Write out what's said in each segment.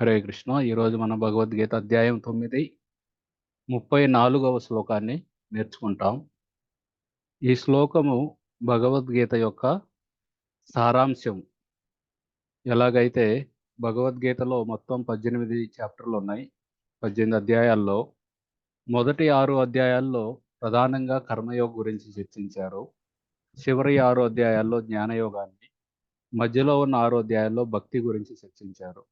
హరే కృష్ణ. ఈరోజు మన భగవద్గీత అధ్యాయం తొమ్మిది ముప్పై నాలుగవ శ్లోకాన్ని నేర్చుకుంటాం. ఈ శ్లోకము భగవద్గీత యొక్క సారాంశం. ఎలాగైతే భగవద్గీతలో మొత్తం పద్దెనిమిది చాప్టర్లు ఉన్నాయి పద్దెనిమిది అధ్యాయాల్లో మొదటి ఆరు అధ్యాయాల్లో ప్రధానంగా కర్మయోగ గురించి చర్చించారు. చివరి ఆరు అధ్యాయాల్లో జ్ఞానయోగాన్ని మధ్యలో ఉన్న ఆరు అధ్యాయాల్లో భక్తి గురించి చర్చించారు.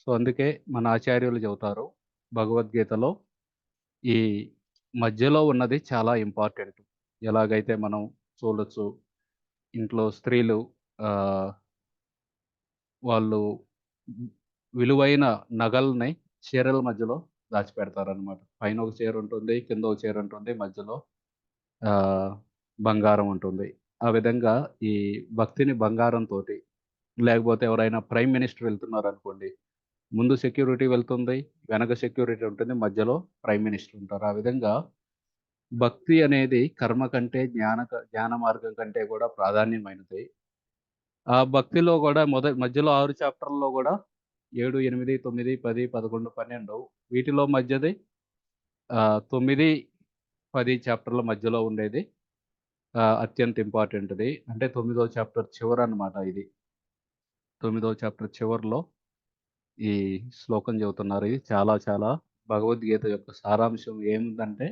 సో అందుకే మన ఆచార్యులు చెబుతారు భగవద్గీతలో ఈ మధ్యలో ఉన్నది చాలా ఇంపార్టెంట్. ఎలాగైతే మనం చూడొచ్చు ఇంట్లో స్త్రీలు వాళ్ళు విలువైన నగల్ని చీరల మధ్యలో దాచిపెడతారనమాట పైన ఒక చీర ఉంటుంది కింద ఒక చీర ఉంటుంది మధ్యలో బంగారం ఉంటుంది. ఆ విధంగా ఈ భక్తిని బంగారంతో లేకపోతే ఎవరైనా ప్రైమ్ మినిస్టర్ వెళ్తున్నారు అనుకోండి ముందు సెక్యూరిటీ వెళ్తుంది వెనక సెక్యూరిటీ ఉంటుంది మధ్యలో ప్రైమ్ మినిస్టర్ ఉంటారు. ఆ విధంగా భక్తి అనేది కర్మ కంటే జ్ఞాన జ్ఞాన మార్గం కంటే కూడా ప్రాధాన్యమైనది. ఆ భక్తిలో కూడా మొదటి మధ్యలో ఆరు చాప్టర్లో కూడా ఏడు ఎనిమిది తొమ్మిది పది పదకొండు పన్నెండు వీటిలో మధ్యది తొమ్మిది పది చాప్టర్ల మధ్యలో ఉండేది. అత్యంత ఇంపార్టెంట్ది అంటే తొమ్మిదో చాప్టర్ చివరి అనమాట ఇది. తొమ్మిదో చాప్టర్ చివరిలో ఈ శ్లోకం చెబుతున్నారు. ఇది చాలా చాలా భగవద్గీత యొక్క సారాంశం. ఏముందంటే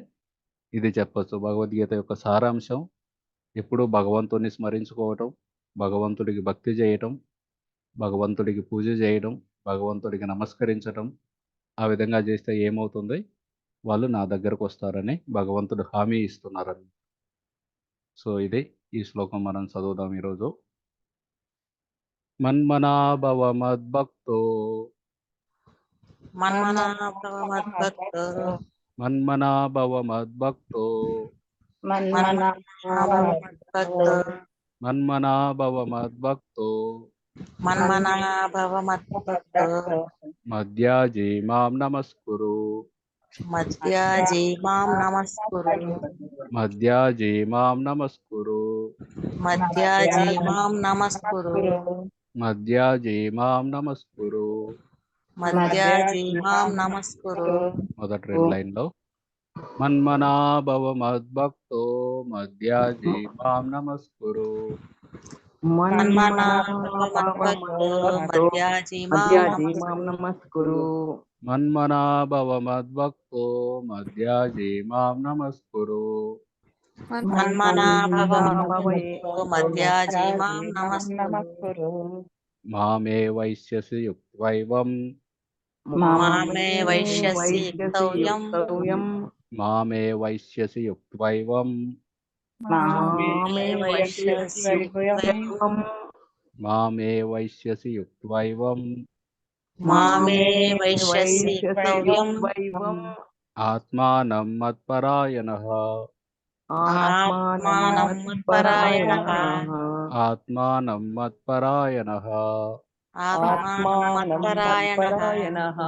ఇది చెప్పచ్చు. భగవద్గీత యొక్క సారాంశం ఎప్పుడూ భగవంతుని స్మరించుకోవటం భగవంతుడికి భక్తి చేయటం భగవంతుడికి పూజ చేయడం భగవంతుడికి నమస్కరించడం ఆ విధంగా చేస్తే ఏమవుతుంది? వాళ్ళు నా దగ్గరకు వస్తారని భగవంతుడు హామీ ఇస్తున్నారని. సో ఇది ఈ శ్లోకం మనం చదువుదాం ఈరోజు. మన్మనా భవ మద్భక్తో మన్మనా భగవద్భక్తో మన్మనా భవ మద్భక్తో మన్మనా భగవద్భక్తో మన్మనా భవ మద్భక్తో మన్మనా భగవద్భక్తో మధ్యాజీ మాం నమస్కురు మధ్యాజీ మాం నమస్కురు మధ్యాజీ మాం నమస్కురు మధ్యాజీ మాం నమస్కురు మధ్యాజీ మాం నమస్కురు మధ్యాజీ మాం నమస్కురు మొదటి రెండు లైన్లో మన్మనా భవ మద్భక్తో మధ్యాజీ మాం నమస్కురు మన్మనా భగవద్భక్తో మధ్యాజీ మాం నమస్కురు. మన్మనా భవ మద్భక్తో మధ్యాజీ మాం నమస్కురు. మన్మనా భగవద్భక్తో మధ్యాజీ మాం నమస్కురు. మామే వైశ్యసి యుక్త్వైవం. మామే వైశ్యసి యుక్తవ్యం మామే వైశ్యసి యుక్త్వైవం మామే వైశ్యసి యుక్తవ్యం మామే వైశ్యసి యుక్త్వైవం మామే వైశ్యసి యుక్తవ్యం ఆత్మానం మత్పరాయణః ఆత్మానం మత్పరాయణః ఆత్మానం మత్పరాయణః ఆత్మానం మత్పరాయణః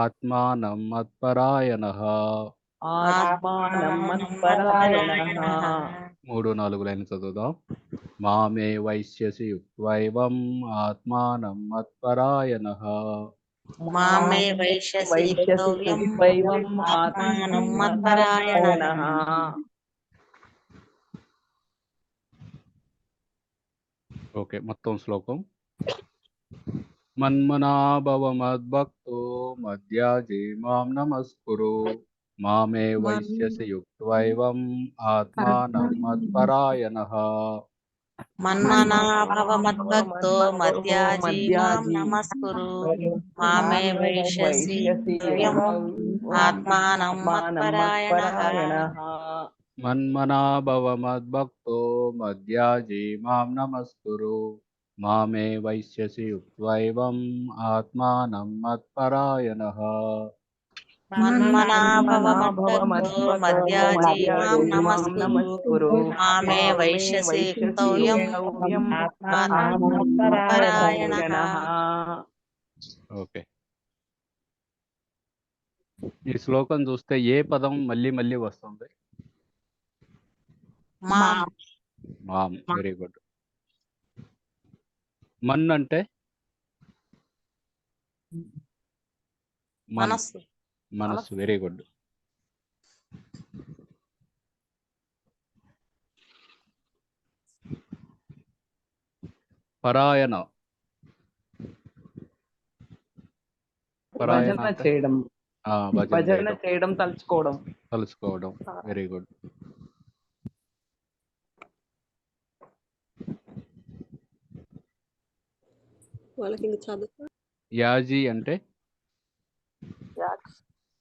ఆత్మానం మత్పరాయణః ఆత్మానం మత్పరాయణః మూడు నాలుగు లైన్ చదువుదాం. మామే వైశ్యసి యుక్త్వైవం ఆత్మానం మత్పరాయణః మామే వైశ్యసి యుక్తవ్యం ఆత్మానం మత్పరాయణః ఓకే మొత్తం శ్లోకం. మన్మనా భవ మద్భక్తో మధ్యాజీ మాం నమస్కురు మామే వైశ్యసి యుక్త్వైవం ఆత్మానం మత్పరాయణః మన్మనా భవ మద్భక్తో మధ్యాజీ మాం నమస్కురు మామే వైశ్యసి యుక్తవ్యం ఆత్మానం మత్పరాయణః మన్మనా భవ మద్భక్తో మధ్యాజీ మాం నమస్కురు మామే వైశ్యసి యుక్త్వైవం ఆత్మానం మత్పరాయణః మన్మనా భవ మద్భక్తో మధ్యాజీ మాం నమస్కురు మామే వైశ్యసి యుక్తవ్యం ఆత్మానం మత్పరాయణః ఓకే ఈ శ్లోకం చూస్తే ఏ పదం మళ్ళీ మళ్ళీ వస్తుంది మాం మామ్ వెరీ గుడ్ మన్ అంటే మన్. మనస్సు. మనస్సు వెరీ గుడ్. పరాయణ. భజన చేయడం. భజన చేయడం. తలుచుకోవడం. కలుసుకోవడం వెరీ గుడ్. వాళ్ళకి ఇంక చదువు యాజీ అంటే?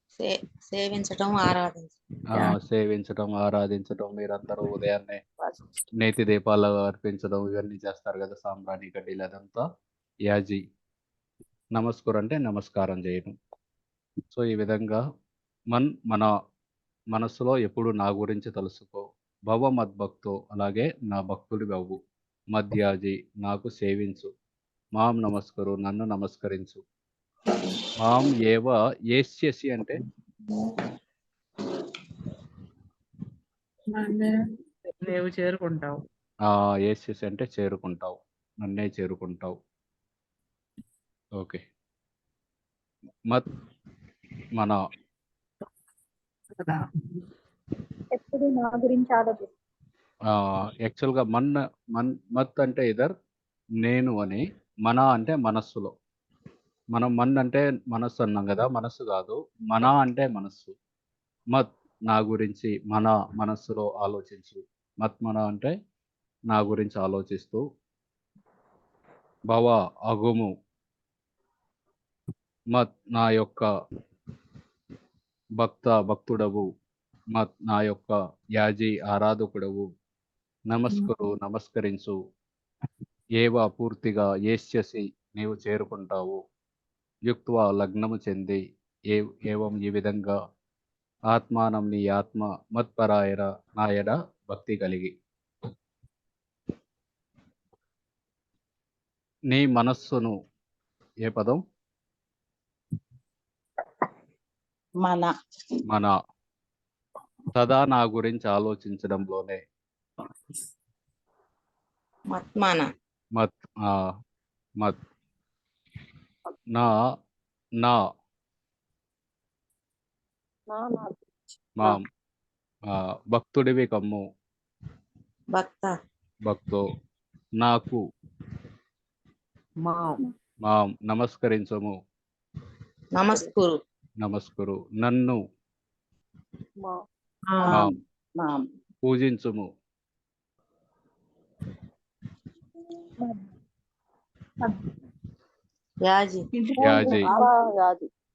సే- సేవించటం ఆరాధించటం. ఆ, సేవించడం ఆరాధించడం మీరందరూ ఉదయాన్నే నేతి దీపాలు అర్పించడం ఇవన్నీ చేస్తారు కదా సాంబ్రాణి గడ్డీలు అదంతా. యాజీ. నమస్కర్ అంటే నమస్కారం చేయడం సో ఈ విధంగా మన్ మన మనస్సులో ఎప్పుడు నా గురించి తెలుసుకో. భవ మద్భక్తో అలాగే నా భక్తుడి బవ్వు మధ్యాజీ నాకు సేవించు. మాం నమస్కరు నన్ను నమస్కరించు. మాం ఏవ ఏస్యసి అంటే? నీవు చేరుకుంటావు. ఆ ఏసెస్ అంటే చేరుకుంటావు. నన్నే చేరుకుంటావు. ఓకే. మత్ మన ఎప్పుడు నా గురించి ఆలోచిస్తాను యాక్చువల్గా మన్ మన్ మత్ అంటే ఇదర్ నేను అని. మన అంటే మనస్సులో. మనం మన్ అంటే మనస్సు అన్నాం కదా మనస్సు కాదు. మన అంటే మనస్సు. మత్ నా గురించి మన మనస్సులో ఆలోచించు. మత్ మన అంటే నా గురించి ఆలోచిస్తూ. భవ అగుము. మత్ నా యొక్క భక్త భక్తుడవు. మత్ నా యొక్క యాజీ ఆరాధకుడవు. నమస్కరు నమస్కరించు. ఏవ పూర్తిగా ఏస్యసి నీవు చేరుకుంటావు? యుక్త్వ లగ్నము చెంది ఏ ఏవం ఈ విధంగా? ఆత్మానం నీ ఆత్మ మత్పరాయణ నాయడ భక్తి కలిగి. నీ మనస్సును ఏ పదం? మన. మన. సదా నా గురించి ఆలోచించడంలోనే. మత్మాన మత్ ఆ, మత్. నా నా. మా ఆ, భక్తుడివి కమ్ము భక్త. భక్తో. నాకు. మా. మా. నమస్కరించము. నమస్కురు. నమస్కరు. నన్ను. మా. మా. పూజించుము. యాజి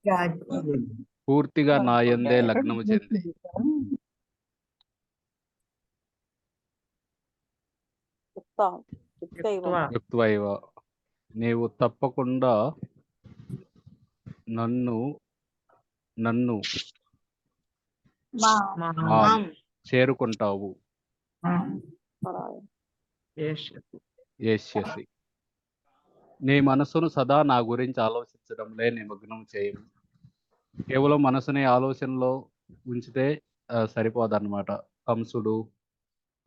యాజీ పూర్తిగా నా యందే లగ్నము చెంది. నీవు తప్పకుండా నన్ను నన్ను చేరుకుంటావు. ఏష్యసి. ఏష్యసి నీ మనసును సదా నా గురించి ఆలోచించడంలే నిమగ్నం చేయము కేవలం మనసుని ఆలోచనలో ఉంచితే సరిపోదన్నమాట. కంసుడు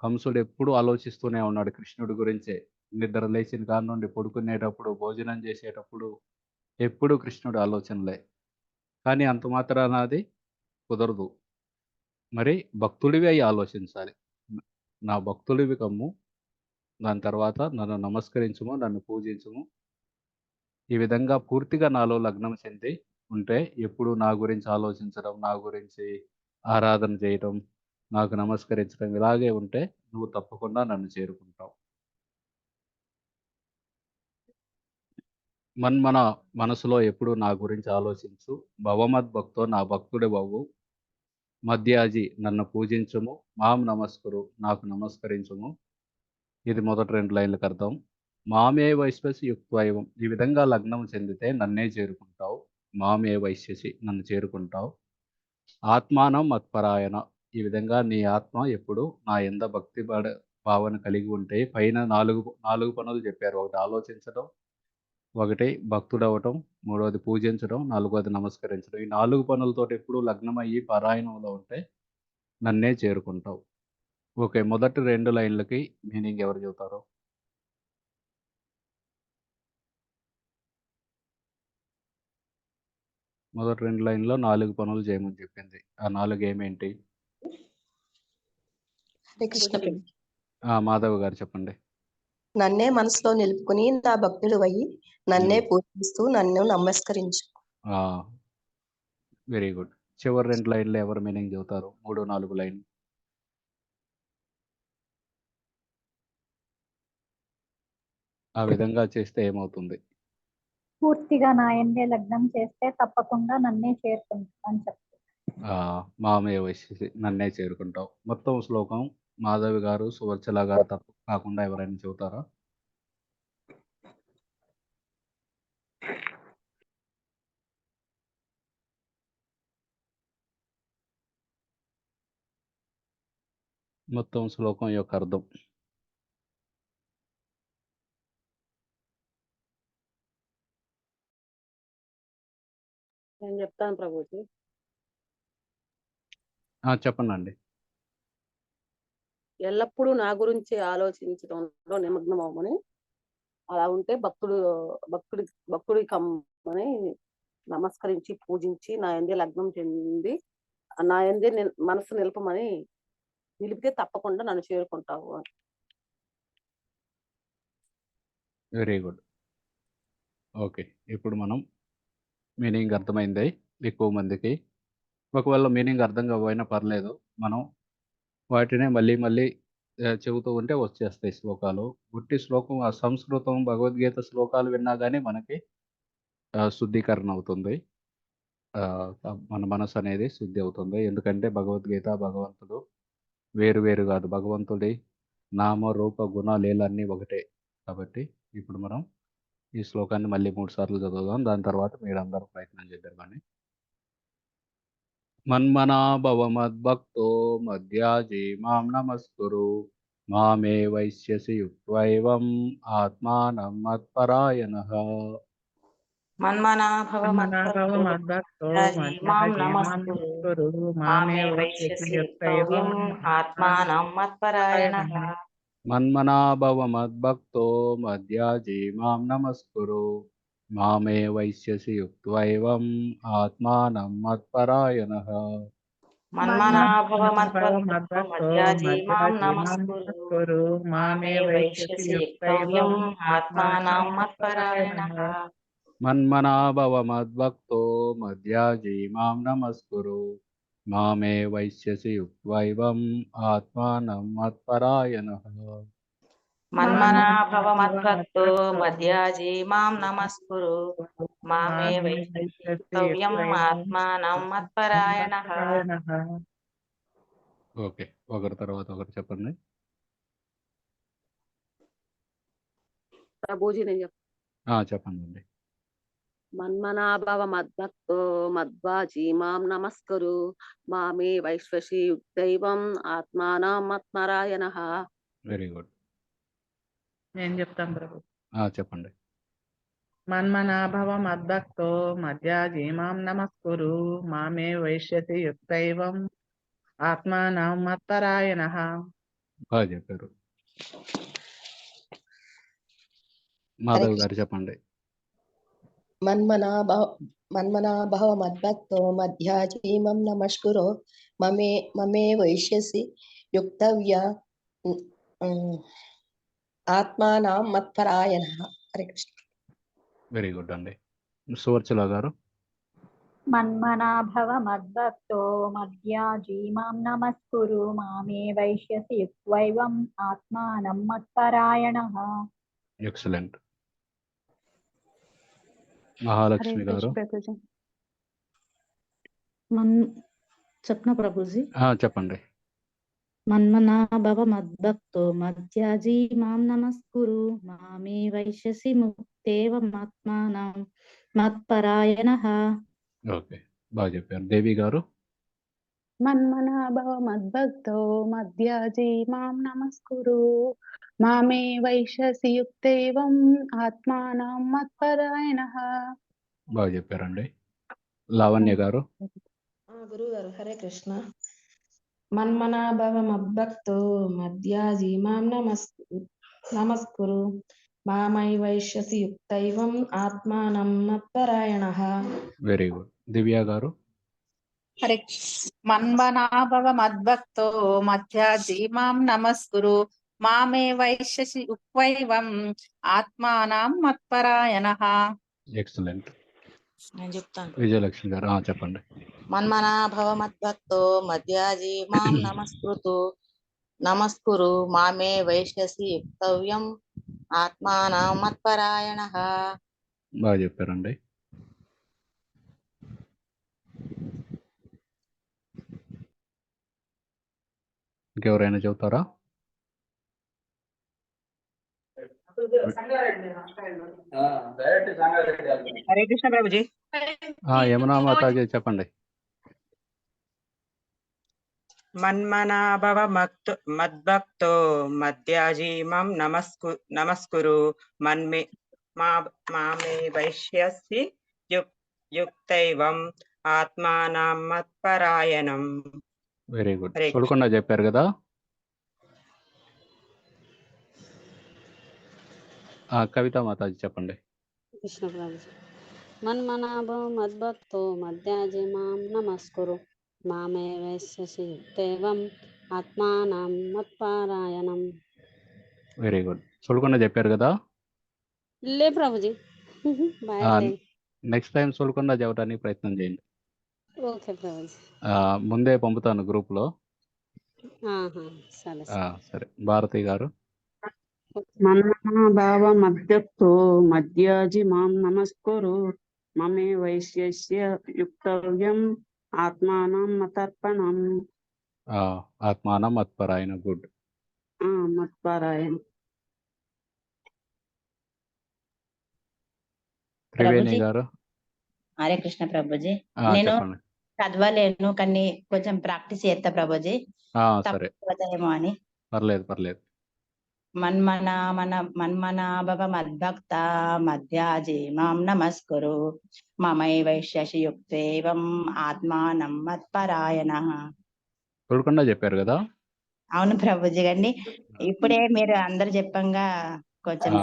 కంసుడు ఎప్పుడు ఆలోచిస్తూనే ఉన్నాడు కృష్ణుడి గురించే. నిద్ర లేచిన కాని నుండి పడుకునేటప్పుడు భోజనం చేసేటప్పుడు ఎప్పుడు కృష్ణుడు ఆలోచనలే. కానీ అంత మాత్రాన అది కుదరదు. మరి భక్తుడివి అయి ఆలోచించాలి. నా భక్తుడివి కమ్ము. దాని తర్వాత నన్ను నమస్కరించుము నన్ను పూజించుము. ఈ విధంగా పూర్తిగా నాలో లగ్నం చెంది ఉంటే ఎప్పుడు నా గురించి ఆలోచించడం నా గురించి ఆరాధన చేయడం నాకు నమస్కరించడం ఇలాగే ఉంటే నువ్వు తప్పకుండా నన్ను చేరుకుంటావు. మన్మన మనసులో ఎప్పుడు నా గురించి ఆలోచించు. భవమద్ భక్తో నా భక్తుడి బావు మధ్యాజి నన్ను పూజించము. మాం నమస్కరు. నాకు నమస్కరించుము. ఇది మొదటి రెండు లైన్లకు అర్థం. మామే వైశ్వసి యుక్తైవం ఈ విధంగా లగ్నం చెందితే నన్నే చేరుకుంటావు. మామే వైశ్యసి నన్ను చేరుకుంటావు. ఆత్మానం మత్పరాయణ. ఈ విధంగా నీ ఆత్మ ఎప్పుడు నా ఎంద భక్తి పడ భావన కలిగి ఉంటే పైన నాలుగు నాలుగు పనులు చెప్పారు. ఒకటి ఆలోచించడం ఒకటి భక్తుడవటం మూడవది పూజించడం నాలుగవది నమస్కరించడం ఈ నాలుగు పనులతో ఎప్పుడు లగ్నమయ్యి పరాయణంలో పారాయణంలో ఉంటే నన్నే చేరుకుంటావు. ఓకే మొదటి రెండు లైన్లకి మీనింగ్ ఎవరు చెబుతారు మొదటి రెండు లైన్‌లో 4 పనులు చేయమని చెప్పింది. ఆ 4 ఏమేంటి? కృష్ణ ప్రభు. ఆ! మాధవ్ గారు చెప్పండి. నన్నే మనసులో నిలుపుకుని నా భక్తుడు అయ్యి నన్నే హ్మ్. పూజిస్తూ నన్ను నమస్కరించు ఆ! Very good. చివరి 2 లైన్‌లు ఎవరు మీనింగ్ చెబుతారు? 3, 4 లైన్. ఆ విధంగా చేస్తే ఏమవుతుంది? పూర్తిగా నా ఎందే లగ్నం చేస్తే తప్పకుండా నన్నే చేరుకుంటాను చెప్తాను ఆ! మామయ్య వచ్చేసి నన్నే చేరుకుంటావు. మొత్తం శ్లోకం మాధవి గారు, సువర్చల గారు తప్ప కాకుండా ఎవరైనా చెబుతారా? మొత్తం శ్లోకం యొక్క అర్థం. నేను చెప్తాను ప్రభుజీ. ఆ! చెప్పండండి. ఎల్లప్పుడూ నా గురించి ఆలోచించడంలో నిమగ్నమవ్వమని అలా ఉంటే భక్తుడు భక్తుడి భక్తుడి కమ్మని నమస్కరించి పూజించి నా ఎందే లగ్నం చెంది నా ఎందే మనసు నిలపమని నిలిపితే తప్పకుండా నన్ను చేరుకుంటావు అని. Very good. ఓకే. ఇప్పుడు మనం మీనింగ్ అర్థమైంది ఎక్కువ మందికి. ఒకవేళ మీనింగ్ అర్థం కాకపోయినా పర్లేదు. మనం వాటినే మళ్ళీ మళ్ళీ చెబుతూ ఉంటే వచ్చేస్తాయి శ్లోకాలు. గుట్టి శ్లోకం ఆ సంస్కృతం, భగవద్గీత శ్లోకాలు విన్నా కానీ మనకి శుద్ధీకరణ అవుతుంది. మన మనసు అనేది శుద్ధి అవుతుంది. ఎందుకంటే భగవద్గీత, భగవంతుడు వేరు వేరు కాదు. భగవంతుడి నామ, రూప, గుణ, లీలన్నీ ఒకటే. కాబట్టి ఇప్పుడు మనం ఈ శ్లోకాన్ని మళ్ళీ 3 సార్లు చదువుదాం. దాని తర్వాత మీరందరూ ప్రయత్నం చేద్దురు గాని. మన్మనా భవ మద్భక్తో మధ్యాజి మాం నమస్కురు. మామే వైశ్యసి యుక్త్వైవం ఆత్మానం మత్పరాయణః. మన్మనా భవ మన్మనాభవ మద్భక్తో మధ్యాజీ మాం నమస్కురు. మామే వైశ్యసి యుక్తైవం ఆత్మానం మత్పరాయణః. మన్మనా భవ మద్భక్తో మధ్యాజి మాం నమస్కురు మామే వైశ్యసి యుక్త్వైవం ఆత్మానం మత్పరాయణః మన్మనా భవ భవ మద్భక్తో మద్భక్తో మధ్యాజీ మాం మధ్యాజీ మాం నమస్కురు నమస్కురు మామే మామే వైశ్యసి వైశ్యసి యుక్తవ్యం యుక్తైవం ఆత్మానం ఆత్మానం మత్పరాయణః మత్పరాయణః మన్మనా భవ మద్భక్తో మధ్యాజి మాం నమస్కురు మామే వైశ్యసి యుక్త్వైవం ఆత్మానం మత్పరాయణః మన్మనా భవ మద్భక్తో మధ్యాజీ మాం నమస్కురు మామే వైశ్యసి యుక్తవ్యం ఆత్మానం మత్పరాయణః ఓకే. ఒకరి తర్వాత ఒకరు చెప్పండి. ప్రభుజీ నేను చెప్ ఆ! మన్మనాభవ మద్భక్తో మధ్వాజీ మాం నమస్కరు మామే వైశ్వసి యుక్తైవం ఆత్మానం మత్నారాయణః వెరీ గుడ్. నేను చెప్తాను ప్రభు ఆ! చెప్పండి. మన్మనాభవ మద్భక్తో మధ్యాజీ మాం నమస్కురు మామే వైశ్యసి యుక్తైవం ఆత్మానం మత్పరాయణః బాగా చెప్పారు. మాధవ్ గారు చెప్పండి. మన్మనా భవ మన్మనా భవ మద్భక్తో మధ్యాజీమం నమస్కురో మమే మమే వైశ్యసి యుక్తవ్య ఆత్మానాం మత్పరాయణ హరే కృష్ణ వెరీ గుడ్ అండి. సువర్చల గారు. మన్మనాభవ మద్భక్తో మధ్యాజీ మాం నమస్కురు మామే వైశ్యసి యుక్వైవం ఆత్మానం మత్పరాయణః ఎక్సలెంట్. మహాలక్ష్మి గారు. మన్ చెప్పన ప్రభుజీ! చెప్పండి. మన్మనాభవ మద్భక్తో మధ్యాజీ మాం నమస్కురు మామే వైశ్యసి ముక్తేవమాత్మానం మత్పరాయణః ఓకే. బాగా చెప్పారు. దేవి గారు. మన్మనాభవ మద్భక్తో మధ్యాజీ మాం నమస్కురు మామే వైశ్యసి యుక్తైవం ఆత్మానం మత్పరాయణః బాగా చెప్పారండి. లావణ్య గారు. గురువు గారు హరే కృష్ణ మన్మనా భవ మద్భక్తో మధ్యాజీ మాం నమస్కు నమస్కురు మామై వైశ్యసి యుక్తైవం ఆత్మానం మత్పరాయణః వెరీ గుడ్ దివ్య గారు హరే మన్మనాభవ మద్భక్తో మధ్యాజీ మాం నమస్కురు మామే వైశ్యసి ఉక్వైవం ఆత్మానాం మత్పరాయణ. ఎక్సలెంట్ నేను చెప్తాను. విజయలక్ష్మి గారు ఆ, చెప్పండి. మన్మనా భవ మద్భక్తో మధ్యాజీ మాం నమస్కృతు. నమస్కురు మామే వైశ్యసి యుక్తవ్యం ఆత్మానం మత్పరాయణ. బాగా చెప్పారండి. ఇంకెవరైనా చెబుతారా? హరే కృష్ణ ప్రభుజీ ఆ, యమునా మాతాజీ చెప్పండి. మన్మనాభవ మక్తు మద్భక్తో మధ్యాజీ మం నమస్కు నమస్కురు. మన్మే మా మామే వైశ్యసి యుక్ యుక్తైవం ఆత్మానం మత్పరాయణం. Very good. చూడకుండా చెప్పారు కదా? కవిత మాతాజీ చెప్పండి. కృష్ణ ప్రభుజీ మన్మనాభో మద్భక్తో మధ్యాజి మాం నమస్కురు. మామే వైశ్యసి యుక్తేవం ఆత్మానం మత్పారాయణం. Very good. చూడకుండా చెప్పారు కదా? లే ప్రభుజీ. నెక్స్ట్ టైం చూడకుండా చెప్పడానికి ప్రయత్నం చేయండి. ఓకే ప్రభుజీ. ముందే పంపుతాను గ్రూప్లో. సరే. భారతి గారు. మన్మనాభావ మధ్యక్తో మధ్యాజి మాం నమస్కురు మమే వైశ్యస్య యుక్తవ్యం ఆత్మానం మతర్పణం ఆ, ఆత్మానం మత్పరాయణ గుడ్ ఆ, మత్పరాయణ త్రివేణి. గారు హరే కృష్ణ ప్రభుజీ నేను చదవలేను కానీ కొంచెం ప్రాక్టీస్ చేస్తా ప్రభుజీ। ఆ, సరే। అని. పర్లేదు పర్లేదు। మన్మన మన మన్మనాభవ మద్భక్త మధ్యాజీ మాం నమస్కురు. మమై యుక్తేవం ఆత్మానం మత్పరాయణ. చూడకుండా చెప్పారు కదా? అవును ప్రభుజీ గారిని. ఇప్పుడే మీరు అందరు చెప్పంగా కొంచెం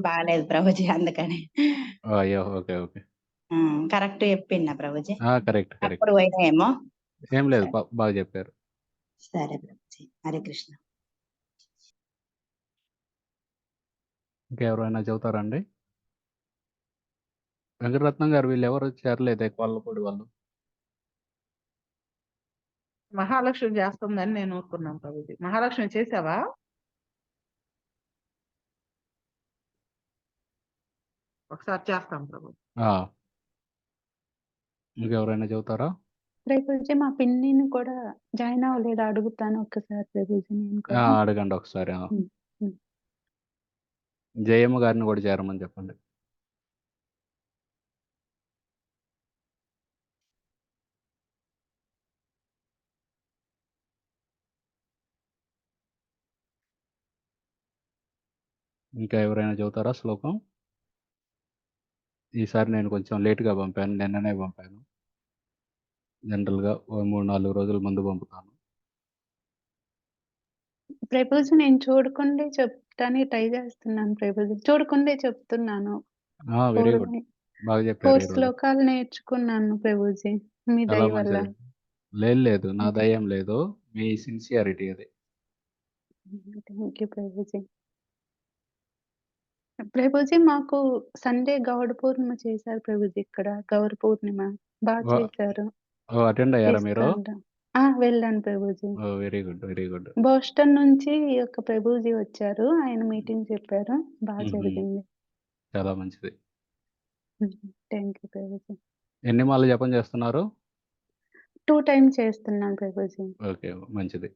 బాగాలేదు ప్రభుజీ అందుకని. అయ్యో ఓకే ఓకే. కరెక్ట్ చెప్పిందా ప్రభుజీ? Correct correct. ఏం లేదు బాగా చెప్పారు. సరే ప్రభుజీ హరే కృష్ణ. ఇంకెవరైనా చెబుతారండి? వెంకటరత్నం గారు వీళ్ళు ఎవరు చేరలేదే కొల్లపూడి వాళ్ళు? మహాలక్ష్మి చేస్తుందని నేను ఊరుకున్నాను ప్రభుజీ. మహాలక్ష్మి చేసావా? ఒకసారి చేస్తాం ప్రభు ఆ. ఇంకెవరైనా చెబుతారా? ప్రభుజీ మా పిన్నిని కూడా జాయిన్ అవ్వలేదు? అడుగుతాను ఒక్కసారి ప్రభుజీ నేను ఆ, కూడా. అడగండి ఒకసారి ఆ. జయమ్మ గారిని కూడా చేరమని చెప్పండి. ఇంకా ఎవరైనా చెబుతారా శ్లోకం? ఈసారి నేను కొంచెం లేట్గా పంపాను నిన్ననే పంపాను. జనరల్గా మూడు నాలుగు రోజుల ముందు పంపుతాను. ప్రభుజీ నేను చూడకుండే చెప్తానికి ట్రై చేస్తున్నాను ప్రభుజీ చూడకుండే చెప్తున్నాను. Very good. బాగా చెప్పారు శ్లోకాలు నేర్చుకున్నాను ప్రభుజీ మీ చాలా దయ వల్ల. మంచిది లేదు లేదు. నా దయ్యం లేదు. మీ సిన్సియారిటీ అది. థ్యాంక్ యూ ప్రభుజీ ప్రభుజీ మాకు సండే గౌడ పూర్ణిమ చేశారు ప్రభుజీ ఇక్కడ. గౌర పూర్ణిమ. బాగా వా- చేశారు. అటెండ్ అయ్యారా మీరు? ఆ వెళ్ళాను Prabhuji. Very good very good. Boston నుంచి ఒక ప్రభుజీ వచ్చారు. ఆయన మీటింగ్ చెప్పారు. బాగా. జరిగింది. చాలా మంచిది. Thank you Prabhuji. ఎన్ని మాలు జపం చేస్తున్నారు? టూ టైమ్స్ చేస్తున్నాను ప్రభుజీ. ఓకే మంచిది.